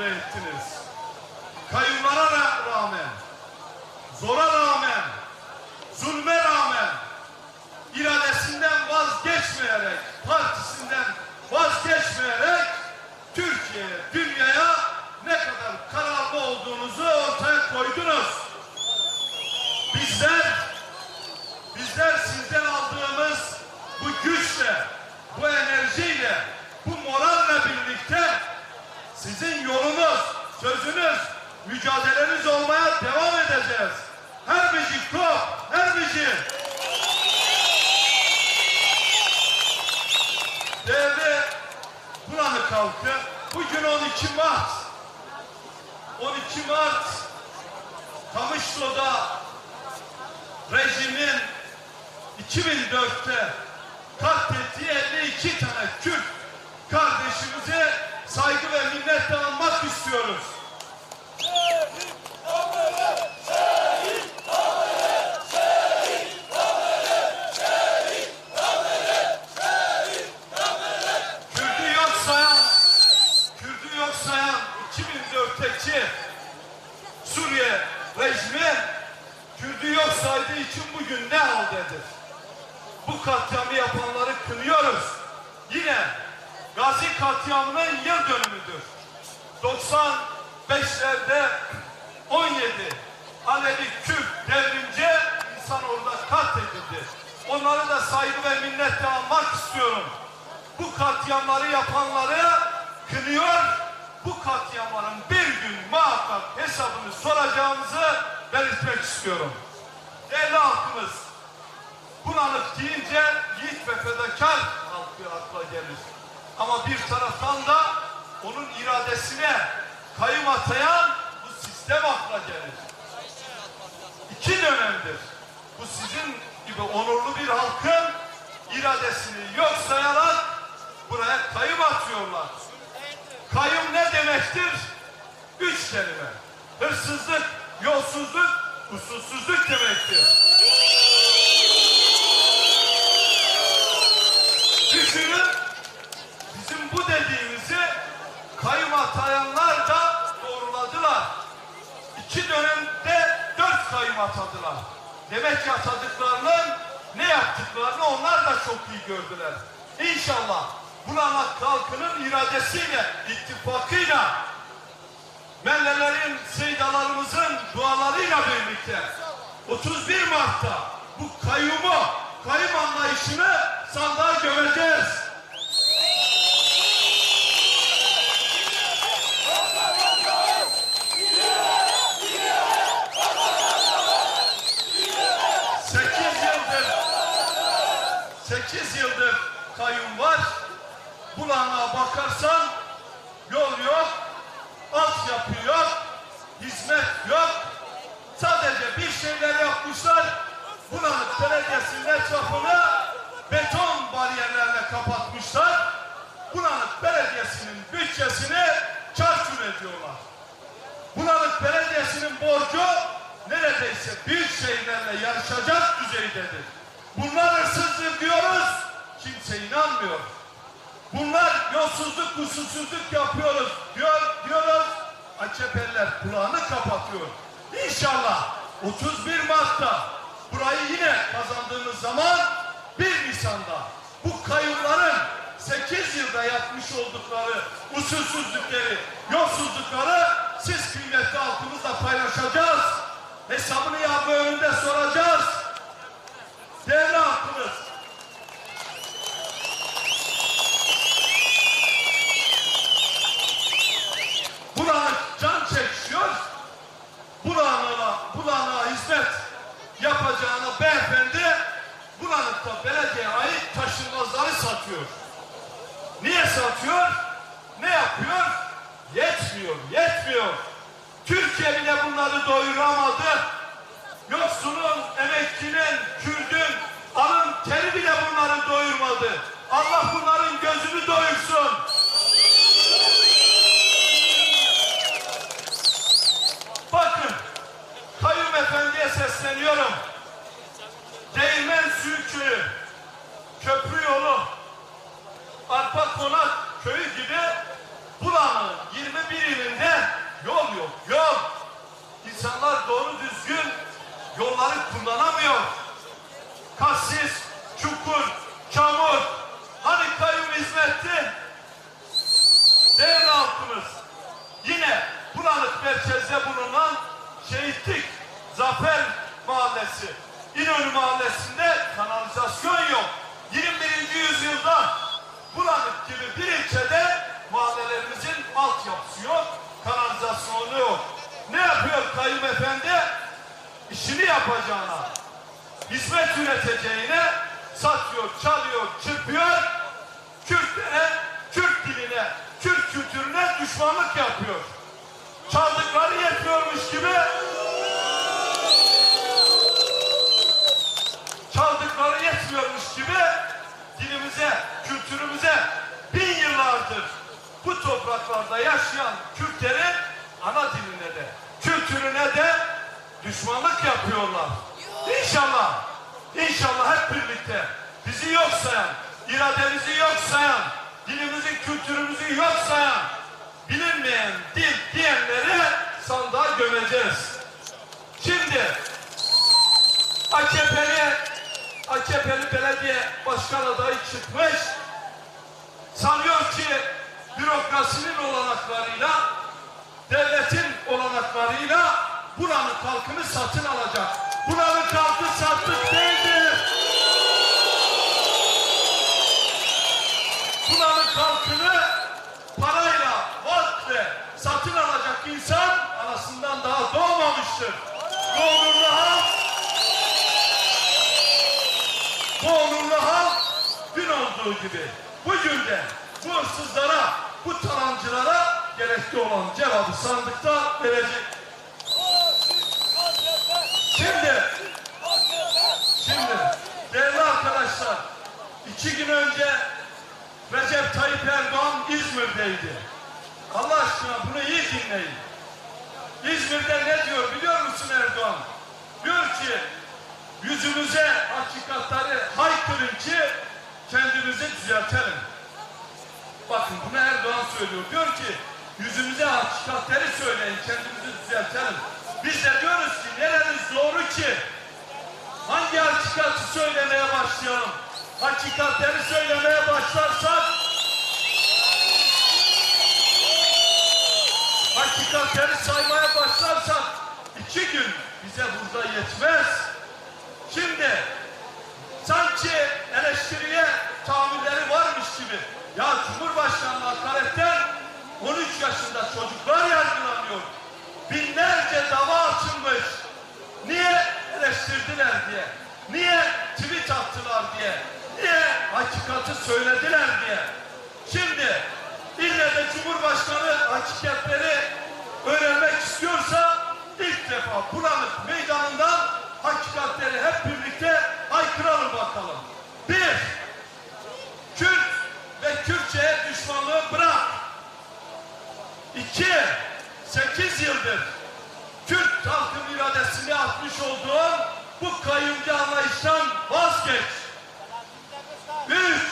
onur ettiniz. Kayıplara ra- rağmen, zora rağmen, zulme rağmen, iradesinden vazgeçmeyerek, partisinden vazgeçmeyerek Türkiye'ye, dünyaya ne kadar kararlı olduğunuzu ortaya koydunuz. Bizler, bizler sizden aldığımız bu güçle, bu enerjiyle, bu moralle birlikte sizin yolunuz, sözünüz, mücadeleniz olmaya devam edeceğiz. Her bici kop, her bici. Değerli Bulanık halkı, bugün 12 Mart. 12 Mart, Kamışlı'da rejimin 2004'te katlettiği 52 tane Kürt kardeşimize saygı ve minnetle anmak istiyoruz. Yok sayan, Kürt'ü yok sayan 2004'teki Suriye rejimi Kürt'ü yok saydığı için bugün ne haldedir? Bu katliamı yapanları kınıyoruz. Yine Gazi katliamının yıl dönümüdür. 95'lerde 17 Alevi Kürt devrimci insan orada katledildi. Onları da saygı ve minnetle anmak istiyorum. Bu katliamları yapanları kınıyor. Bu katliamların bir gün muhakkak hesabını soracağımızı belirtmek istiyorum. Değerli halkımız, Bulanık deyince yiğit ve fedakar halkı akla gelir. Ama bir taraftan da onun iradesine kayım atayan bu sistem akla gelir. İki dönemdir. Bu sizin gibi onurlu bir halkın iradesini yok sayarak buraya kayım atıyorlar. Kayım ne demektir? Üç kelime. Hırsızlık, yolsuzluk, usulsüzlük demektir. Düşünün bizim bu dediğimizi da doğruladılar. İki dönemde dört kayım atadılar. Demek ki atadıklarının ne yaptıklarını onlar da çok iyi gördüler. İnşallah Bulanak halkının iradesiyle, ittifakıyla, mellelerin, seydalarımızın dualarıyla birlikte 31 Mart'ta bu kayyumu, kayyum anlayışını sandığa gömeceğiz. Sekiz yıldır, sekiz yıldır kayyum var. Bulanağa bakarsan yol yok, altyapı yok, hizmet yok. Sadece bir şeyler yapmışlar. Bulanık Belediyesi'nin etrafını beton bariyerlerle kapatmışlar. Bulanık Belediyesi'nin bütçesini çarçur ediyorlar. Bulanık Belediyesi'nin borcu neredeyse büyük şehirlerle yarışacak düzeydedir. Bunlar hırsızlık diyoruz, kimse inanmıyor. Bunlar yolsuzluk, usulsüzlük yapıyoruz diyor, diyoruz. AKP'liler kulağını kapatıyor. İnşallah 31 Mart'ta burayı yine kazandığımız zaman 1 Nisan'da bu kayıpların 8 yılda yapmış oldukları usulsüzlükleri, yolsuzlukları siz kıymetli halkımızla paylaşacağız. Hesabını yargı önünde soracağız. Değerli halkımız, yapacağına beyefendi Bulanık'ta belediye ait taşınmazları satıyor. Niye satıyor? Ne yapıyor? Yetmiyor, yetmiyor. Türkiye bile bunları doyuramadı. Yoksulun, emekçinin, Kürdün, alın teri bile bunları doyurmadı. Allah bunların gözünü doyursun. Bakın, efendiye sesleniyorum. Değirmen Sülkü, köprü yolu, Arpa Konak köyü gibi Bulan'ın 21 ilinde yol yok, yol. İnsanlar doğru düzgün yolları kullanamıyor. Kasis, çukur, çamur, hani kayyum hizmetti? Değerli halkımız, yine Bulanık merkezde bulunan Zafer Mahallesi, İnönü Mahallesi'nde kanalizasyon yok. 21. yüzyılda Bulanık gibi bir ilçede mahallelerimizin altyapısı yok, kanalizasyonu yok. Ne yapıyor kayyum efendi? İşini yapacağına, hizmet üreteceğine satıyor, çalıyor, çırpıyor. Kürtlere, Kürt diline, Kürt kültürüne düşmanlık yapıyor. Çaldıkları yetmiyormuş gibi çaldıkları yetmiyormuş gibi dilimize, kültürümüze bin yıllardır bu topraklarda yaşayan Kürtlerin ana diline de, kültürüne de düşmanlık yapıyorlar. İnşallah, inşallah hep birlikte bizi yok sayan, irademizi yok sayan, dilimizi, kültürümüzü yok sayan, bilinmeyen dil diyenleri sandığa gömeceğiz. Şimdi AKP'li AKP'li belediye başkan adayı çıkmış. Sanıyor ki bürokrasinin olanaklarıyla devletin olanaklarıyla buranın halkını satın alacak. Buranın halkı sattık değildir. Buranın halkını parayla, vaktle satın alacak insan anasından daha doğmamıştır. Onurlu halk bu onurlu halk dün olduğu gibi bugün de bu hırsızlara, bu talancılara gerekli olan cevabı sandıkta verecek. Şimdi, şimdi değerli arkadaşlar, iki gün önce Recep Tayyip Erdoğan İzmir'deydi. Allah aşkına bunu iyi dinleyin. İzmir'de ne diyor biliyor musun Erdoğan? Diyor ki yüzümüze hakikatleri haykırın ki kendimizi düzeltelim. Bakın bunu Erdoğan söylüyor. Diyor ki yüzümüze hakikatleri söyleyin kendimizi düzeltelim. Biz de diyoruz ki nereniz doğru ki hangi hakikati söylemeye başlayalım? Hakikatleri söylemeye başlarsak hakikatleri saymaya başlarsak iki gün bize burada yetmez. Şimdi sanki eleştiriye tahammülleri varmış gibi ya Cumhurbaşkanı hakaretten 13 yaşında çocuklar yargılanıyor. Binlerce dava açılmış. Niye eleştirdiler diye. Niye tweet attılar diye. Niye hakikati söylediler diye. Şimdi ille de Cumhurbaşkanı hakikatleri öğrenmek istiyorsa ilk defa Bulanık meydanından hakikatleri hep birlikte haykıralım bakalım. Bir, Kürt ve Kürtçe'ye düşmanlığı bırak. İki, sekiz yıldır Kürt halkın iradesini atmış olduğun bu kayyumcu anlayıştan vazgeç. Üç,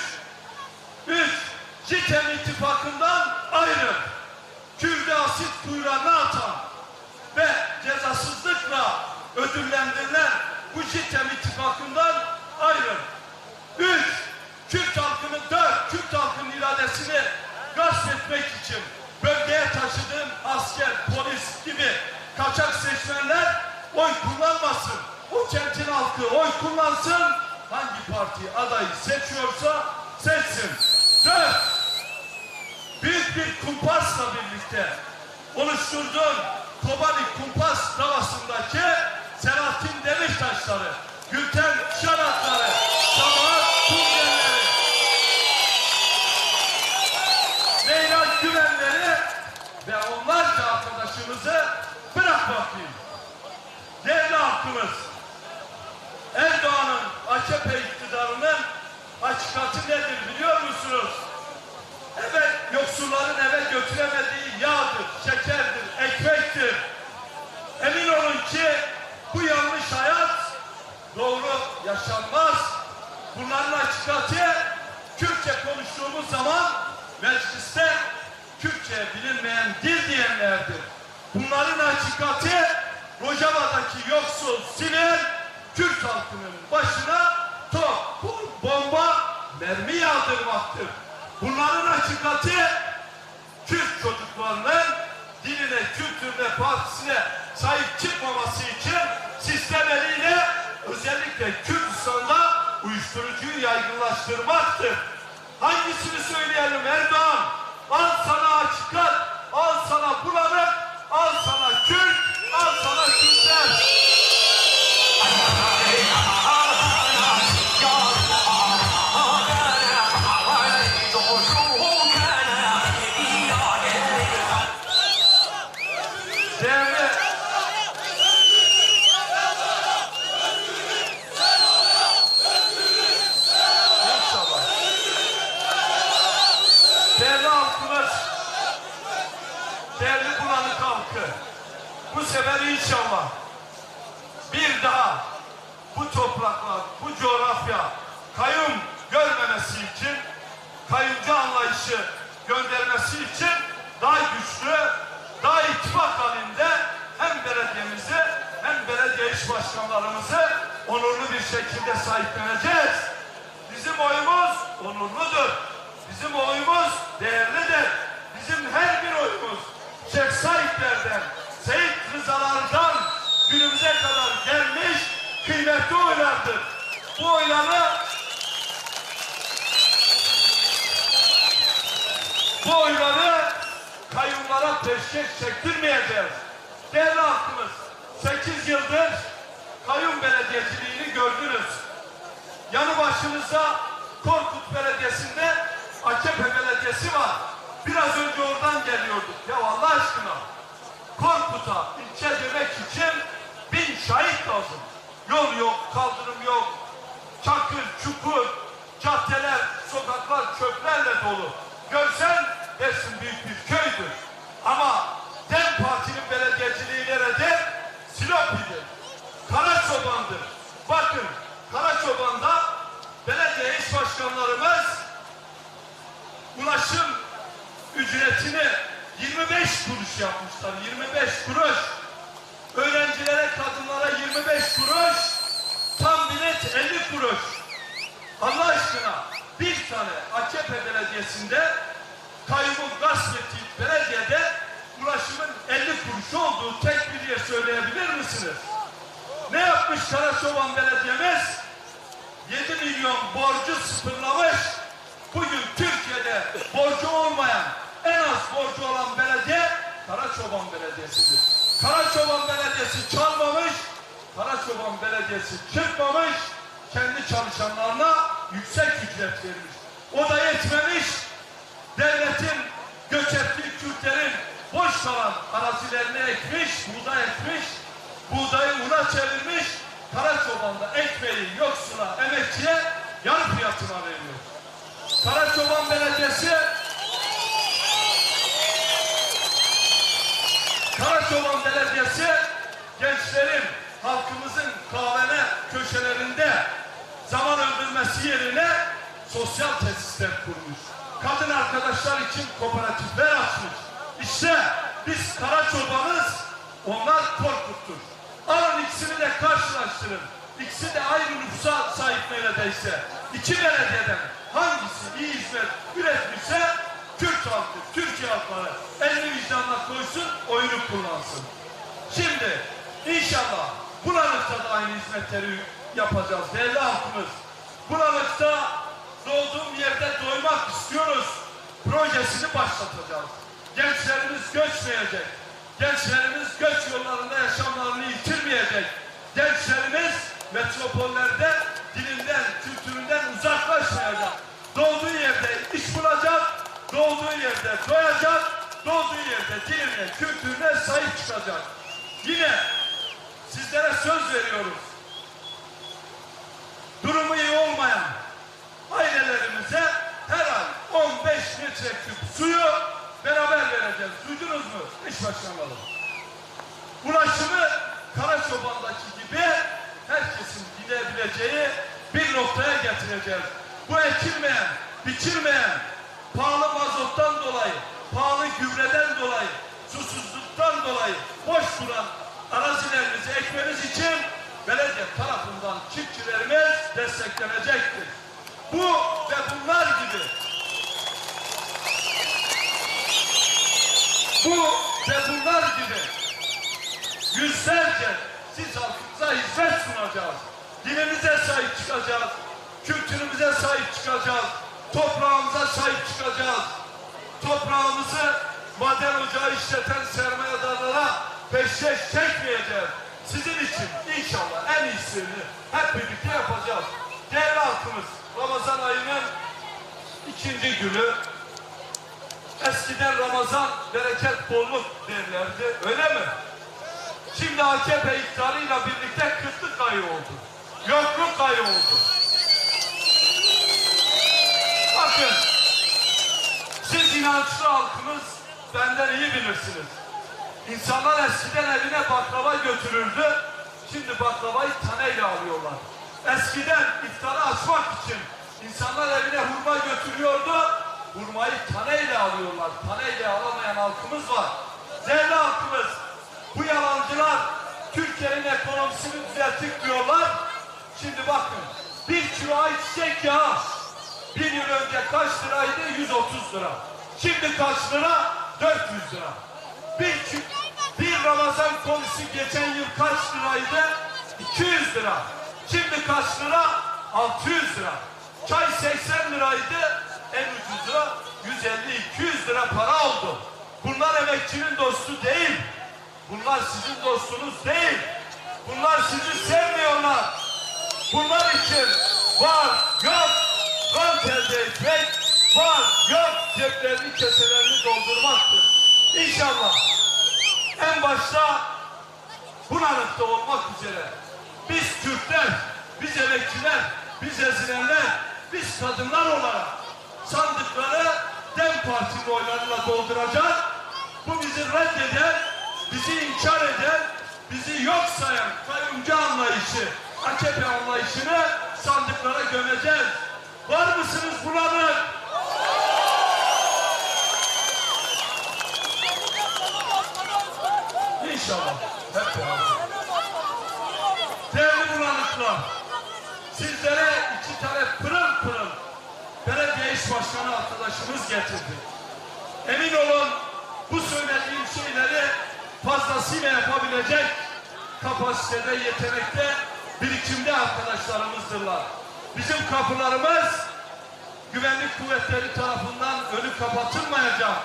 üç, CİTEM ittifakından ayrıl. Kürt'e asit kuyruğuna atan ve cezasızlıkla ödüllendirilen bu CİTEM ittifakından ayrıl. Üç, Kürt halkının dört, Kürt halkının iradesini gasp etmek için bölgeye taşıdığın asker, polis gibi kaçak seçmenler oy kullanmasın. O kentin halkı oy kullansın. Hangi parti adayı seçiyorsa seçsin. Dört, büyük bir kumpasla birlikte oluşturduğun Kobani kumpas davasındaki Selahattin Demirtaşları, Gülten Şaratları, Sabahat Tuncerleri, Leyla Güvenleri ve onlarca arkadaşımızı bırakmaktayım. Değerli hakkımız, Erdoğan'ın AKP iktidarının açıkçası nedir biliyor musunuz? Evet, yoksulların eve götüremediği yağdır, şeker, Hakikati Kürtçe konuştuğumuz zaman mecliste Kürtçe bilinmeyen dil diyenlerdir. Bunların hakikati Rojava'daki yoksul sivil Kürt halkının başına top, bomba, mermi yağdırmaktır. Bunların hakikati Kürt çocuklarının diline, kültürüne, partisine sahip çıkmaması için sistem eliyle özellikle Kürtistan'da uyuşturucuyu yaygınlaştırmaktır. Hangisini söyleyelim Erdoğan? Anlayışı göndermesi için daha güçlü, daha ittifak halinde hem belediyemizi hem belediye iş başkanlarımızı onurlu bir şekilde sahipleneceğiz. Bizim oyumuz onurludur. Bizim oyumuz değerlidir. Bizim her bir oyumuz Şeyh Saidlerden, Seyit Rızalardan günümüze kadar gelmiş kıymetli oylardır. Bu oyları bu oyları kayyumlara peşkeş çektirmeyeceğiz. Değerli halkımız, 8 yıldır kayyum belediyeciliğini gördünüz. Yanı başımızda Korkut Belediyesi'nde AKP Belediyesi var. Biraz önce oradan geliyorduk. Ya Allah aşkına Korkut'a ilçe demek için bin şahit lazım. Yol yok, kaldırım yok. Çakır, çukur, caddeler, sokaklar çöplerle dolu. Görsen dersin büyük bir köydür. Ama DEM Parti'nin belediyeciliği nerededir? Silopi'dir. Karaçoban'dır. Bakın Karaçoban'da belediye iş başkanlarımız ulaşım ücretini 25 kuruş yapmışlar. 25 kuruş. Öğrencilere, kadınlara 25 kuruş. Tam bilet 50 kuruş. Allah aşkına bir tane AKP belediyesinde kayyumun gasp ettiği belediyede ulaşımın 50 kuruş olduğu tek bir yer söyleyebilir misiniz? Ne yapmış Karaçoban Belediye'miz? 7 milyon borcu sıfırlamış. Bugün Türkiye'de borcu olmayan, en az borcu olan belediye Karaçoban Belediyesi'dir. Karaçoban Belediyesi çalmamış, Karaçoban Belediyesi çırpmamış, kendi çalışanlarına yüksek ücret vermiş. O da yetmemiş, devletin göç ettiği Kürtlerin boş kalan arazilerini ekmiş, buğday ekmiş, buğdayı una çevirmiş, Karaçoban'da ekmeği yoksula, emekçiye yarı fiyatına veriyor. Karaçoban Belediyesi Karaçoban Belediyesi gençlerin, halkımızın kahvene köşelerinde zaman öldürmesi yerine sosyal. Kadın arkadaşlar için kooperatifler açmış. İşte biz Karaçoban'ız, onlar Korkut'tur. Alın ikisini de karşılaştırın. İkisi de aynı nüfusa sahip neredeyse. İki belediyeden hangisi iyi hizmet üretmişse Kürt halkı, Türkiye halkları elini vicdanına koysun, oyunu kullansın. Şimdi inşallah Bulanık'ta da aynı hizmetleri yapacağız değerli halkımız. Bulanık'ta doğduğum yerde doymak istiyoruz. Projesini başlatacağız. Gençlerimiz göçmeyecek. Gençlerimiz göç yollarında yaşamlarını yitirmeyecek. Gençlerimiz metropollerde dilinden, kültüründen uzaklaşmayacak. Doğduğu yerde iş bulacak, doğduğu yerde doyacak, doğduğu yerde diline, kültürüne sahip çıkacak. Yine sizlere söz veriyoruz. Durumu iyi litre küp suyu beraber vereceğiz. Duydunuz mu? İş başkanları. Ulaşımı Karaçoban'daki gibi herkesin gidebileceği bir noktaya getireceğiz. Bu ekilmeyen, biçilmeyen, pahalı mazottan dolayı, pahalı gübreden dolayı, susuzluktan dolayı boş duran arazilerimizi ekmemiz için belediye tarafından çiftçilerimiz desteklenecektir. Bu ve bunlar gibi bu ve bunlar gibi yüzlerce siz halkımıza hizmet sunacağız. Dilimize sahip çıkacağız. Kültürümüze sahip çıkacağız. Toprağımıza sahip çıkacağız. Toprağımızı maden ocağı işleten sermayedarlara peşkeş çekmeyeceğiz. Sizin için inşallah en iyisini hep birlikte yapacağız. Değerli halkımız, Ramazan ayının ikinci günü Eskiden Ramazan bereket bolluk derlerdi. Öyle mi? Şimdi AKP iktidarıyla birlikte kıtlık ayı oldu. Yokluk ayı oldu. Bakın siz inançlı halkımız benden iyi bilirsiniz. İnsanlar eskiden evine baklava götürürdü. Şimdi baklavayı taneyle alıyorlar. Eskiden iftarı açmak için insanlar evine hurma götürüyordu. Hurmayı taneyle alıyorlar. Taneyle alamayan halkımız var. Değerli halkımız, bu yalancılar Türkiye'nin ekonomisini düzelttik diyorlar. Şimdi bakın, bir kilo ayçiçek yağı bir yıl önce kaç liraydı? 130 lira. Şimdi kaç lira? 400 lira. Bir, bir Ramazan komisi geçen yıl kaç liraydı? 200 lira. Şimdi kaç lira? 600 lira. Çay 80 liraydı. En ucuzu 150-200 lira para oldu. Bunlar emekçinin dostu değil. Bunlar sizin dostunuz değil. Bunlar sizi sevmiyorlar. Bunlar için var yok rant elde etmek, var yok ceplerini keselerini doldurmaktır. İnşallah en başta bulanıkta olmak üzere biz Türkler, biz emekçiler, biz ezilenler, biz kadınlar olarak sandıkları DEM Partili oylarıyla dolduracak. Bu bizi reddeden, bizi inkar eden, bizi yok sayan kayyumcu anlayışı, AKP anlayışını sandıklara gömeceğiz. Var mısınız bulanık? İnşallah. Hep beraber. Değerli bulanıklar, sizlere iki tane pırıl pırıl iş başkanı arkadaşımız getirdi. Emin olun bu söylediğim şeyleri fazlasıyla yapabilecek kapasitede, yetenekte, birikimde arkadaşlarımızdırlar. Bizim kapılarımız güvenlik kuvvetleri tarafından önü kapatılmayacak.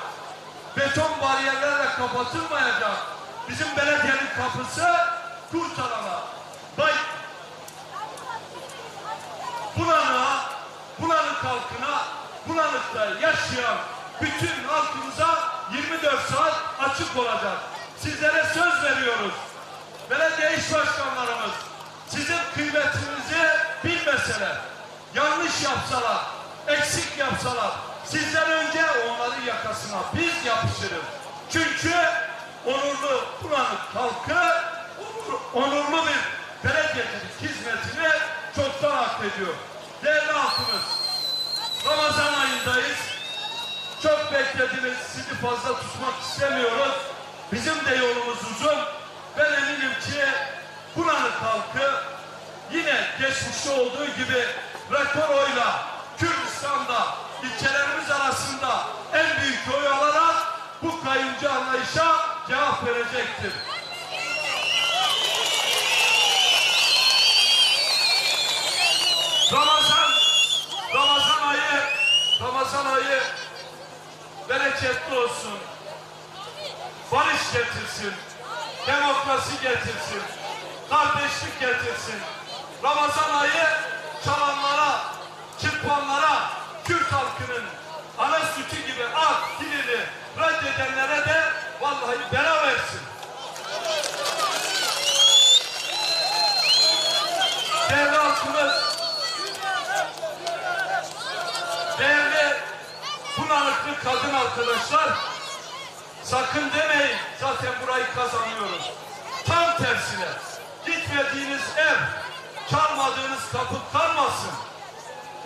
Beton bariyerlerle kapatılmayacak. Bizim belediyenin kapısı kurtarana. Bay bulanığa, bulanık halkına, bulanıkta yaşayan bütün halkımıza 24 saat açık olacak. Sizlere söz veriyoruz. Belediye iş başkanlarımız sizin kıymetinizi bilmeseler, yanlış yapsalar, eksik yapsalar sizden önce onların yakasına biz yapışırız. Çünkü onurlu bulanık halkı onur- onurlu bir belediyecilik hizmetini çoktan hak ediyor. Değerli halkımız, Ramazan ayındayız. Çok beklediniz, sizi fazla tutmak istemiyoruz. Bizim de yolumuz uzun. Ben eminim ki buranın halkı yine geçmişte olduğu gibi rekor oyla Kürdistan'da ilçelerimiz arasında en büyük oy alarak bu kayıncı anlayışa cevap verecektir. Ramazan, Ramazan ayı, Ramazan ayı bereketli olsun. Barış getirsin, demokrasi getirsin, kardeşlik getirsin. Ramazan ayı çalanlara, çırpanlara, Kürt halkının ana sütü gibi ak dilini reddedenlere de vallahi bela versin. Değerli halkımız, değerli bulanıklı kadın arkadaşlar sakın demeyin zaten burayı kazanıyoruz. Tam tersine gitmediğiniz ev, çalmadığınız kapı kalmasın.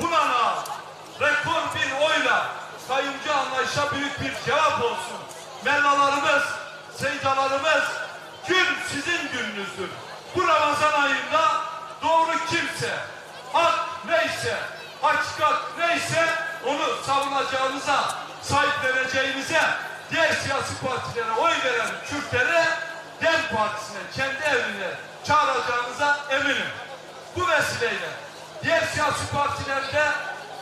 Bunana rekor bir oyla kayımcı anlayışa büyük bir cevap olsun. Mellalarımız, seydalarımız gün sizin gününüzdür. Bu Ramazan ayında doğru kimse, hak neyse, hakikat neyse onu savunacağınıza, sahip vereceğinize, diğer siyasi partilere oy veren Kürtlere DEM Partisi'ne, kendi evine çağıracağınıza eminim. Bu vesileyle diğer siyasi partilerde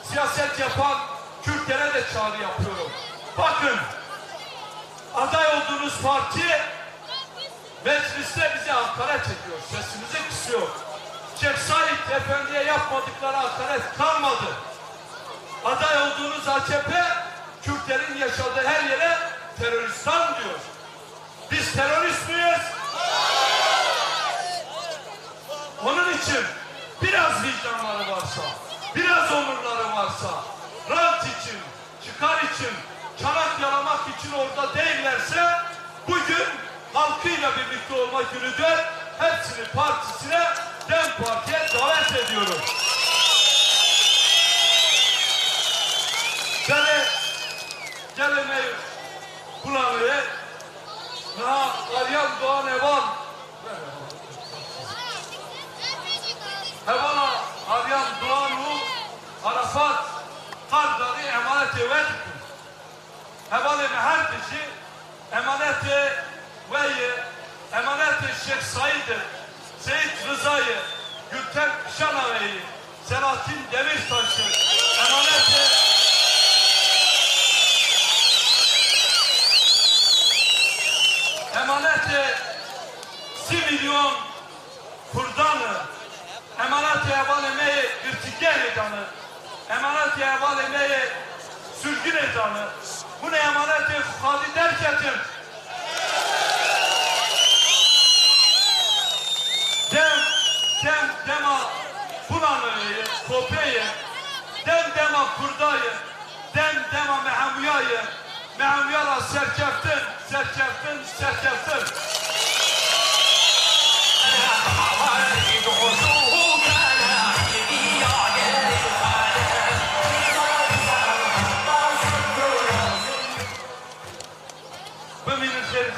siyaset yapan Kürtlere de çağrı yapıyorum. Bakın aday olduğunuz parti mecliste bize hakaret ediyor. Sesimizi kısıyor. Said Efendi'ye yapmadıkları hakaret kalmadı. Aday olduğunuz AKP Kürtlerin yaşadığı her yere teröristan diyor. Biz terörist miyiz? Onun için biraz vicdanları varsa, biraz onurları varsa, rant için, çıkar için, çanak yalamak için orada değillerse bugün halkıyla birlikte olma günüdür. Hepsini partisine, DEM Parti'ye davet ediyorum. Gelemeyi bulanığı, na arayan doğan evan, Hevana arayan doğanu, Arafat, Kardarı emanet evetkum. Hevalı her kişi emaneti ve emaneti Şeyh Said'i, Seyit Rıza'yı, Gülten Şanave'yi, Selahattin Demirtaş'ı, emaneti emaneti 2 milyon kurdanı, emaneti eval emeği irtigen edanı, emaneti eval emeği sürgün edanı, bu ne emaneti hali derketin, dem, dem, dema bulanıyı, kopeyi, dem dema kurdayı, dem dema mehamuyayı, Mənim yala sərkəftin, sərkəftin, sərkəftin.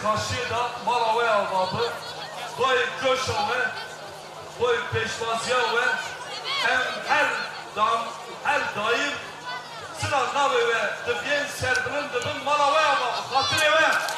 Karşıya da Maravay avabı, Boy Köşoğlu, Boy Peşvaziye ve hem her, dam, her daim Cina znały we, dwie serbnym, dwie malawe, a w chatynie we.